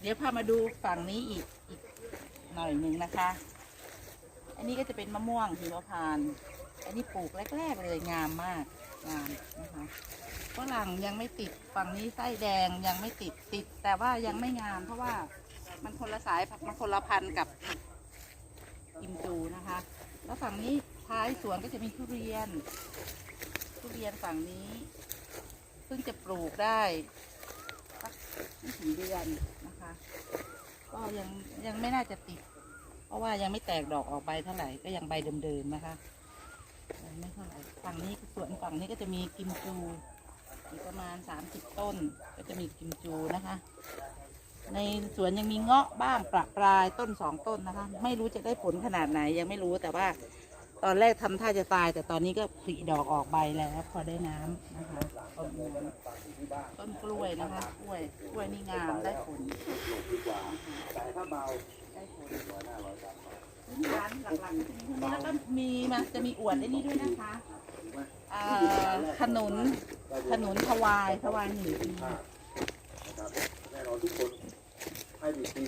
เดี๋ยวพามาดูฝั่งนี้อีกอีกหน่อยหนึ่งนะคะ อันนี้ก็จะเป็นมะม่วงหิมพานต์อันนี้ปลูกแรก ๆ เลยงามมากงามนะคะฝรั่งยังไม่ติดฝั่งนี้ไส้แดงยังไม่ติดติด แต่ว่ายังไม่งาม เพราะว่ามันคนละสายมันคนละพันธุ์กับกิมจูนะคะ แล้วฝั่งนี้ท้ายสวนก็จะมีทุเรียน ทุเรียนฝั่งนี้ เพิ่งจะปลูกได้สักไม่ถึงเดือน นะคะ ก็ยังยังไม่น่าจะติด เพราะว่ายังไม่แตกดอกออกใบเท่าไหร่ก็ยังใบเดิมๆนะคะยังไม่เท่าไหร่ฝั่งนี้สวนฝั่งนี้ก็จะมีกิมจูอีกประมาณสามสิบต้น ก็จะมีกิมจูนะคะ ในสวนยังมีเงาะบ้างประปรายต้นสองต้นนะคะ ไม่รู้จะได้ผลขนาดไหนยังไม่รู้แต่ว่า ตอนแรกทำท่าจะตาย แต่ตอนนี้ก็ผลิดอกออกใบแล้วพอได้น้ำนะคะต้นกล้วยนะคะกล้วยกล้วยนี่งามได้ผลได้ผลพื้นฐานหลักๆจะมีพวกนี้แล้วก็มีมาจะมีอวดไอ้นี่ด้วยนะคะขนุนขนุนทวายทวายหนึ่งปีแน่นอนทุกคนให้ดิกิน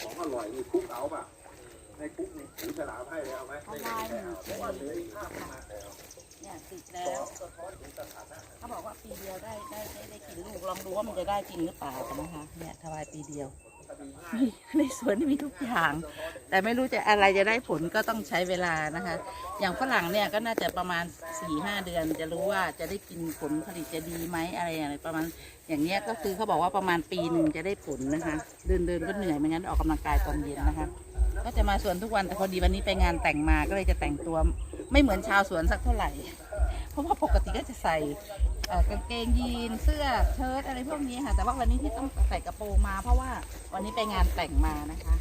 ของอร่อยนี่คุกเอาป่ะ ในคุกนี่ถือฉลามให้เลยเอาไหมไม่ได้ไม่เอาเพราะว่าเหลืออีกห้าพันมาแล้วเนี่ยติดแล้ว สะท้อนถึงสถานะเขาบอกว่าปีเดียวได้ได้ได้ได้กินลูกลองดูว่ามันจะได้จริงหรือเปล่ากันนะคะเนี่ยทวายปีเดียวคดีง่ายมีในสวนนี่มีทุกอย่าง แต่ไม่รู้จะอะไรจะได้ผลก็ต้องใช้เวลานะคะ อย่างฝรั่งเนี่ยก็น่าจะประมาณ4ี่ห้าเดือน จะรู้ว่าจะได้กินผลผลิตจะดีไหมอะไรอย่างไรประมาณ อย่างเนี้ยก็คือเขาบอกว่าประมาณปีหนึ่งจะได้ผลนะคะ เดินเดินก็เหนื่อยไม่งั้นออกกำลังกายตอนเย็นนะคะ ก็จะมาสวนทุกวันแต่พอดีวันนี้ไปงานแต่งมาก็เลยจะแต่งตัว ไม่เหมือนชาวสวนสักเท่าไหร่ เพราะว่าปกติก็จะใส่กางเกงยีนเสื้อเชิ้ตอะไรพวกนี้ค่ะ แต่ว่าวันนี้ที่ต้องใส่กระโปรงมา เพราะว่าวันนี้ไปงานแต่งมานะคะ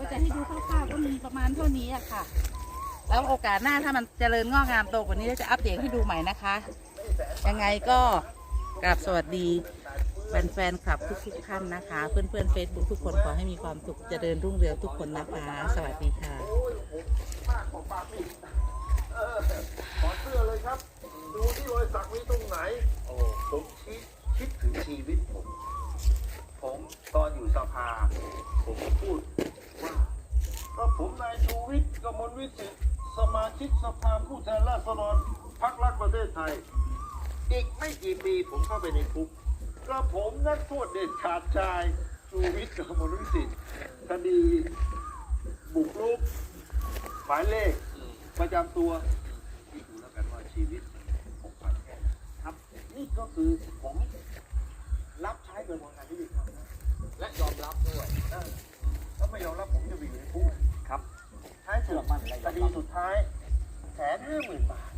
ก็จะให้ดูคร่าวๆก็มีประมาณเท่านี้อะค่ะ แล้วโอกาสหน้าถ้ามันเจริญงอกงามโตกว่านี้จะอัปเดตให้ดูใหม่นะคะ ยังไงก็กราบสวัสดี แฟนๆคลับทุกๆท่านนะคะ เพื่อนๆเฟซบุ๊กทุกคนขอให้มีความสุขเจริญรุ่งเรืองทุกคนนะคะ สวัสดีค่ะเออขอเสื้อเลยครับ ดูที่รอยสักมีตรงไหน โอ้ผมคิดคิดถึงชีวิตผม ผมตอนอยู่สภา ผมพูดว่าก็ผมนายชูวิทย์กมลวิสิทธิ์สมาชิกสภาผู้แทนราษฎรพรรครักประเทศไทย อีกไม่กี่ปีผมเข้าไปในคุก ก็ผมนักโทษเด็ดขาดชายชูวิทย์กมลวิสิทธิ์คดี บุกรุกหมายเลข ประจำตัวที่ดูแล้วกันว่าชีวิตมันผกผันแค่ไหนครับ นี่ก็คือผมรับใช้กระบวนการยุติธรรมนะและยอมรับด้วยเออถ้าไม่ยอมรับผมจะไปอยู่ในคุกครับใช้สุดคดีสุดท้ายแสนห้าหมื่นบาท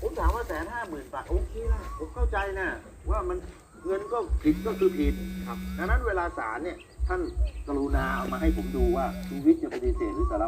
ผมถามว่าแสนห้าหมื่นบาท โอเคนะผมเข้าใจนะว่ามัน เงินก็ผิดก็คือผิดครับ ดังนั้นเวลาศาลเนี่ยท่านกรุณาเอามาให้ผมดูว่าชีวิตจะปฏิเสธหรือสาร